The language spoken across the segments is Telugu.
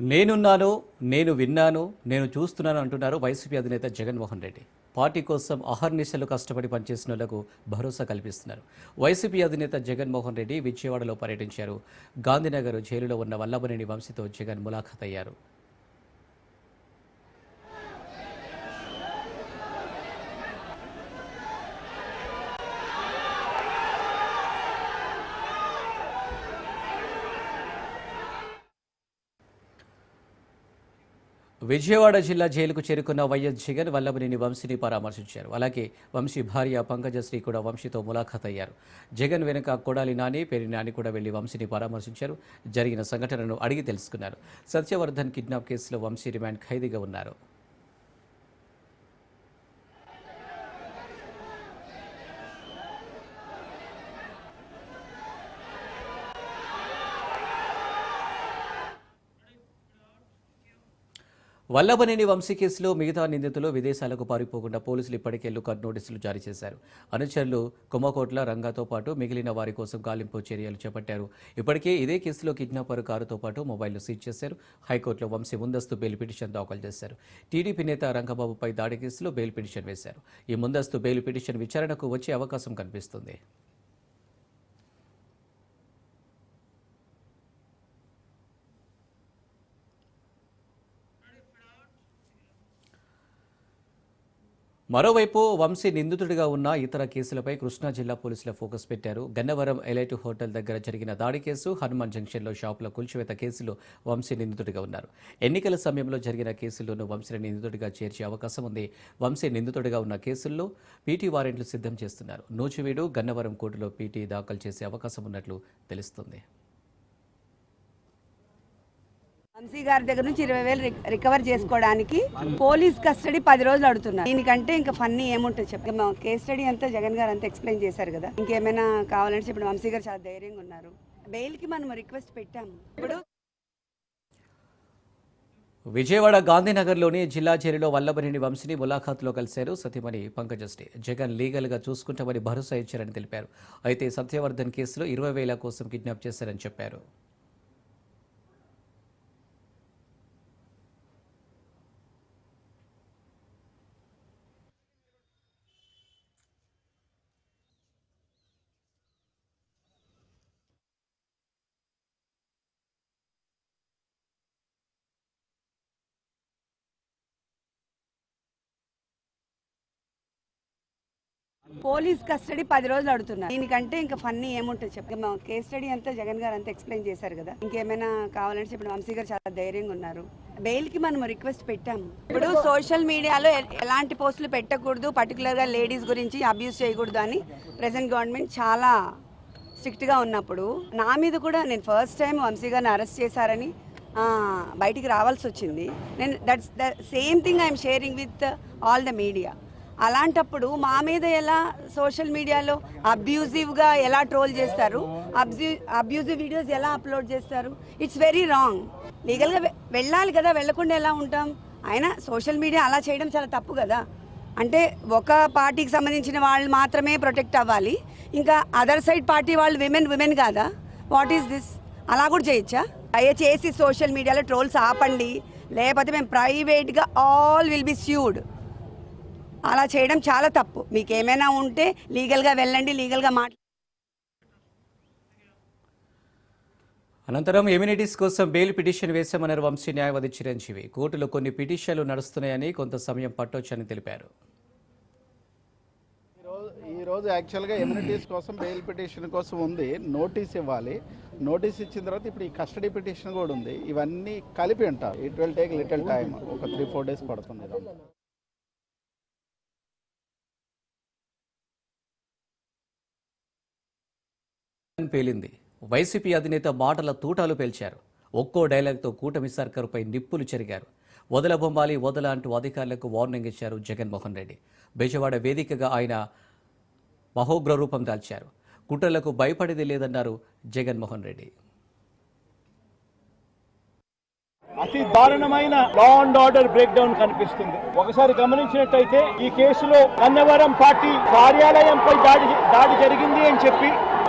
నేనున్నాను నేను విన్నాను నేను చూస్తున్నాను అంటున్నారు వైసీపీ అధినేత జగన్మోహన్ రెడ్డి. పార్టీ కోసం అహర్నిశలు కష్టపడి పనిచేసిన వాళ్ళకు భరోసా కల్పిస్తున్నారు. వైసీపీ అధినేత జగన్మోహన్ రెడ్డి విజయవాడలో పర్యటించారు. గాంధీనగర్ జైలులో ఉన్న వల్లభనేని వంశీతో జగన్ ములాఖత్ అయ్యారు విజయవాడ జిల్లా జైలుకు చేరుకున్న వైఎస్ జగన్ వల్లభనేని వంశీని పరామర్శించారు. అలాగే వంశీ భార్య పంకజశ్రీ కూడా వంశీతో ములాఖాత్ అయ్యారు జగన్ వెనుక కొడాలి నాని పేరు నాని కూడా వెళ్ళి వంశీని పరామర్శించారు. జరిగిన సంఘటనను అడిగి తెలుసుకున్నారు. సత్యవర్ధన్ కిడ్నాప్ కేసులో వంశీ రిమాండ్ ఖైదీగా ఉన్నారు. వల్లభనేని వంశీ కేసులో మిగతా నిందితులు విదేశాలకు పారిపోకుండా పోలీసులు ఇప్పటికే లుకౌట్ నోటీసులు జారీ చేశారు. అనుచరులు కుమ్మకోట్ల రంగాతో పాటు మిగిలిన వారి కోసం గాలింపు చర్యలు చేపట్టారు. ఇప్పటికే ఇదే కేసులో కిడ్నాపర్ కారుతో పాటు మొబైల్ను సీజ్ చేశారు. హైకోర్టులో వంశీ ముందస్తు బెయిల్ పిటిషన్ దాఖలు చేశారు. టీడీపీ నేత రంగబాబుపై దాడి కేసులో బెయిల్ పిటిషన్ వేశారు. ఈ ముందస్తు బెయిల్ పిటిషన్ విచారణకు వచ్చే అవకాశం కనిపిస్తుంది. మరోవైపు వంశీ నిందితుడిగా ఉన్న ఇతర కేసులపై కృష్ణా జిల్లా పోలీసుల ఫోకస్ పెట్టారు. గన్నవరం ఎలైట్ హోటల్ దగ్గర జరిగిన దాడి కేసు హనుమాన్ జంక్షన్లో షాపుల కూల్చివేత కేసులో వంశీ నిందితుడిగా ఉన్నారు. ఎన్నికల సమయంలో జరిగిన కేసుల్లోనూ వంశీని నిందితుడిగా చేర్చే అవకాశం ఉంది. వంశీ నిందితుడిగా ఉన్న కేసుల్లో పీటీ వారెంట్లు సిద్ధం చేస్తున్నారు. నూచివీడు గన్నవరం కోర్టులో పీటీ దాఖలు చేసే అవకాశం ఉన్నట్లు తెలుస్తుంది. వంశీ గారి దగ్గర నుంచి ఇరవై వేలు రికవర్ చేసుకోవడానికి పోలీస్ కస్టడీ పది రోజులు అడుగుతున్నారు. దీనికంటే ఇంకా ఫన్నీ ఏముంటుంది చెప్పి కేస్ స్టడీ అంతా జగన్ గారు అంతా ఎక్స్ప్లెయిన్ చేశారు కదా. ఇంకేమైనా కావాలంటే ఇప్పుడు వంశీ గారు చాలా ధైర్యంగా ఉన్నారు. బెయిల్కి మనం రిక్వెస్ట్ పెట్టాము ఇప్పుడు విజయవాడ గాంధీనగర్లోని జిల్లా జైలులో వల్లభనేని వంశీని ములాఖాత్లో కలిశారు సతీమణి పంకజశ్రీ. జగన్ లీగల్గా చూసుకుంటామని భరోసా ఇచ్చారని తెలిపారు. అయితే సత్యవర్ధన్ కేసులో ఇరవై వేల కోసం కిడ్నాప్ చేశారని చెప్పారు. పోలీస్ కస్టడీ పది రోజులు అడుగుతున్నారు. దీనికంటే ఇంకా ఫన్నీ ఏముంటుంది చెప్పి. కేస్ స్టడీ అంతా జగన్ గారు అంతా ఎక్స్ప్లెయిన్ చేశారు కదా. ఇంకేమైనా కావాలంటే ఇప్పుడు వంశీ గారు చాలా ధైర్యంగా ఉన్నారు. బెయిల్కి మనం రిక్వెస్ట్ పెట్టాము ఇప్పుడు సోషల్ మీడియాలో ఎలాంటి పోస్టులు పెట్టకూడదు. పర్టికులర్గా లేడీస్ గురించి అబ్యూస్ చేయకూడదు అని ప్రెసెంట్ గవర్నమెంట్ చాలా స్ట్రిక్ట్గా ఉన్నప్పుడు నా మీద కూడా నేను ఫస్ట్ టైం వంశీ గారిని అరెస్ట్ చేశారని బయటికి రావాల్సి వచ్చింది. నేను that's the same thing I'm sharing with all the media. అలాంటప్పుడు మా మీద ఎలా సోషల్ మీడియాలో అబ్యూజివ్గా ఎలా ట్రోల్ చేస్తారు? అబ్జూ అబ్యూజివ్ వీడియోస్ ఎలా అప్లోడ్ చేస్తారు? It's very wrong. లీగల్గా వెళ్ళాలి కదా వెళ్ళకుండా ఎలా ఉంటాం? అయినా సోషల్ మీడియా అలా చేయడం చాలా తప్పు కదా. అంటే ఒక పార్టీకి సంబంధించిన వాళ్ళు మాత్రమే ప్రొటెక్ట్ అవ్వాలి. ఇంకా అదర్ సైడ్ పార్టీ వాళ్ళు విమెన్ విమెన్ కాదా? What is this? అలా కూడా చేయొచ్చా? దయచేసి సోషల్ మీడియాలో ట్రోల్స్ ఆపండి. లేకపోతే మేము ప్రైవేట్గా ఆల్ విల్ బి స్యూడ్. అలా చేయడం చాలా తప్పు. మీకు ఏమైనా ఉంటే లీగల్గా వెళ్ళండి లీగల్గా మాట్లా అనంతరం ఎమ్యూనిటీస్ కోసం బెయిల్ పిటిషన్ వేశామన్నారు వంశీ న్యాయవాది చిరంజీవి. కోర్టులో కొన్ని పిటిషన్లు నడుస్తున్నాయని కొంత సమయం పట్టొచ్చని తెలిపారు. ఈరోజు ఈరోజు యాక్చువల్గా ఎమ్యూనిటీస్ కోసం బెయిల్ పిటిషన్ కోసం ఉంది. నోటీస్ ఇవ్వాలి. నోటీస్ ఇచ్చిన తర్వాత ఇప్పుడు ఈ కస్టడీ పిటిషన్ కూడా ఉంది. ఇవన్నీ కలిపి ఉంటారు. It will take little time ఒక త్రీ ఫోర్ డేస్ పడుతుంది. పేలింది. వైసీపీ అధినేత మాటల తూటాలు పేల్చారు. ఒక్కో డైలాగ్తో కూటమి సర్కారుపై నిప్పులు చెరిగారు. వదల బొమ్మాలి వదల అంటూ అధికారులకు వార్నింగ్ ఇచ్చారు జగన్మోహన్ రెడ్డి. బెజవాడ వేదికగా ఆయన మహోగ్ర రూపం దాల్చారు. కుట్రలకు భయపడేది లేదన్నారు జగన్మోహన్ రెడ్డి. అతి దారుణమైన law and order break down కనిపిస్తుంది. ఒకసారి గమనించినట్టయితే ఈ కేసులో గన్నవరం పార్టీ కార్యాలయంపై దాడి దాడి జరిగింది అని చెప్పి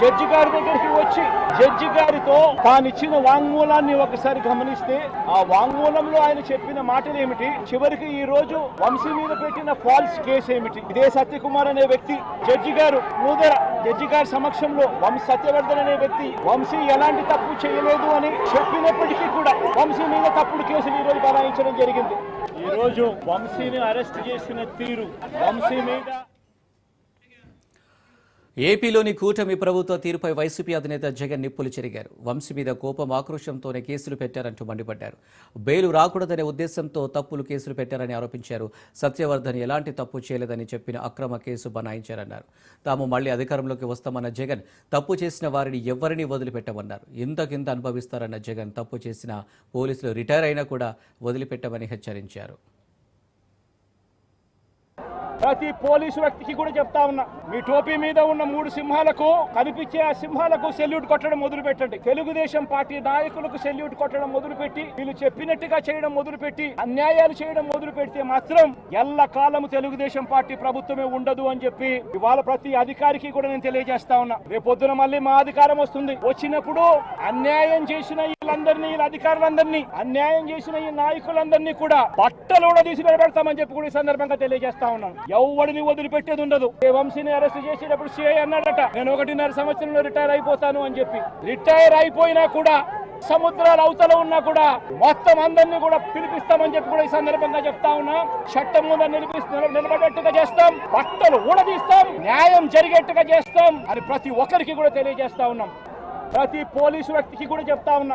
జడ్జి గారి దగ్గరికి వచ్చి జడ్జి గారితో తానిచ్చిన వాంగ్మూలాన్ని ఒకసారి గమనిస్తే ఆ వాంగ్మూలంలో ఆయన చెప్పిన మాటలు ఏమిటి? చివరికి ఈ రోజు వంశీ మీద పెట్టిన ఫాల్స్ కేసు ఏమిటి? ఇదే సత్యకుమార్ అనే వ్యక్తి జడ్జి గారు నూదర జడ్జి గారి సమక్షంలో వంశీ సత్యవర్ధన్ అనే వ్యక్తి వంశీ ఎలాంటి తప్పు చేయలేదు అని చెప్పినప్పటికీ కూడా వంశీ మీద తప్పుడు కేసులు ఈ రోజు బలాయించడం జరిగింది. ఈ రోజు వంశీని అరెస్ట్ చేసిన తీరు వంశీ మీద ఏపీలోని కూటమి ప్రభుత్వ తీరుపై వైసీపీ అధినేత జగన్ నిప్పులు చెరిగారు. వంశీ మీద కోపం ఆక్రోశంతోనే కేసులు పెట్టారంటూ మండిపడ్డారు. బెయిలు రాకూడదనే ఉద్దేశంతో తప్పులు కేసులు పెట్టారని ఆరోపించారు. సత్యవర్ధన్ ఎలాంటి తప్పు చేయలేదని చెప్పిన అక్రమ కేసు బనాయించారన్నారు. తాము మళ్ళీ అధికారంలోకి వస్తామన్న జగన్ తప్పు చేసిన వారిని ఎవరిని వదిలిపెట్టమన్నారు. ఇంతకింత అనుభవిస్తారన్న జగన్ తప్పు చేసిన పోలీసులు రిటైర్ అయినా కూడా వదిలిపెట్టమని హెచ్చరించారు. ప్రతి పోలీసు వ్యక్తికి కూడా చెప్తా ఉన్నా మీ టోపీ మీద ఉన్న మూడు సింహాలకు కనిపించే ఆ సింహాలకు సెల్యూట్ కొట్టడం మొదలు పెట్టండి తెలుగుదేశం పార్టీ నాయకులకు సెల్యూట్ కొట్టడం మొదలు పెట్టి వీళ్ళు చెప్పినట్టుగా చేయడం మొదలు పెట్టి అన్యాయాలు చేయడం మొదలు పెడితే మాత్రం ఎల్ల కాలము తెలుగుదేశం పార్టీ ప్రభుత్వమే ఉండదు అని చెప్పి ఇవాళ ప్రతి అధికారికి కూడా నేను తెలియజేస్తా ఉన్నా. రేపొద్దున మళ్ళీ మా అధికారం వస్తుంది. వచ్చినప్పుడు అన్యాయం చేసిన నాయకులందరినీ వీళ్ళ అధికారులందరినీ అన్యాయం చేసిన ఈ నాయకులందరినీ కూడా బట్టలు కూడా తీసి నిలబెడతామని చెప్పి కూడా ఈ సందర్భంగా తెలియజేస్తా ఉన్నాను. ఎవడిని వదిలిపెట్టేది ఉండదు. ఏ వంశీని అరెస్ట్ చేసేటప్పుడు సిఐ అన్నాడట నేను ఒకటిన్నర సంవత్సరంలో రిటైర్ అయిపోతాను అని చెప్పి. రిటైర్ అయిపోయినా కూడా సముద్రాల అవతల ఉన్నా కూడా మొత్తం అందరినీ కూడా పిలిపిస్తామని చెప్పి కూడా ఈ సందర్భంగా చెప్తా ఉన్నా. చట్టం ముందు నిలిపిస్తూ నిలబడేట్టుగా చేస్తాం. బట్టలు ఊడదీస్తాం. న్యాయం జరిగేట్టుగా చేస్తాం అని ప్రతి ఒక్కరికి కూడా తెలియజేస్తా ఉన్నాం. ప్రతి పోలీసు వ్యక్తికి కూడా చెప్తా ఉన్నా.